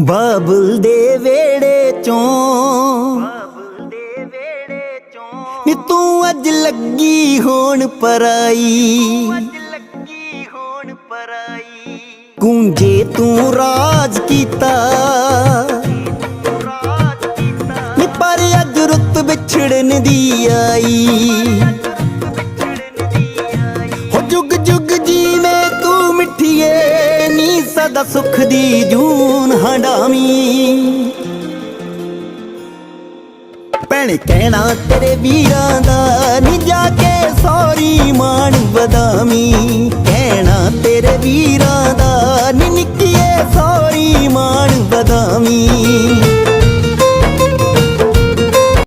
ਬਾਬਲ ਦੇ ਵੇੜੇ ਚੋਂ। ਨੀ ਤੂੰ ਅੱਜ ਲੱਗੀ ਹੋਣ ਪਰਾਈ। ਗੂੰਜੇ ਤੂੰ ਰਾਜ ਕੀਤਾ। ਨੀ ਪਰ ਅੱਜ ਰੁੱਤ ਵਿਛੜਨ ਦੀ ਆਈ। ਹੋ ਜੁਗ ਜੁਗ ਜੀਵੇਂ ਤੂੰ ਮਿੱਠੀਏ। ਸਦਾ ਸੁਖ ਦੀ ਜੂਨ ਹੰਡਾਵੀਂ। ਭੈਣ ਕਹਿਣਾ ਤੇਰੇ ਵੀਰਾਂ ਦਾ ਨੀ ਜਾ ਕੇ ਸੌਰੀ ਮਾਣ ਵਧਾਵੀਂ। ਕਹਿਣਾ ਤੇਰੇ ਵੀਰਾਂ ਦਾ ਨੀ ਨਿੱਕੀਏ ਸੌਰੀ ਮਾਣ ਵਧਾਵੀਂ।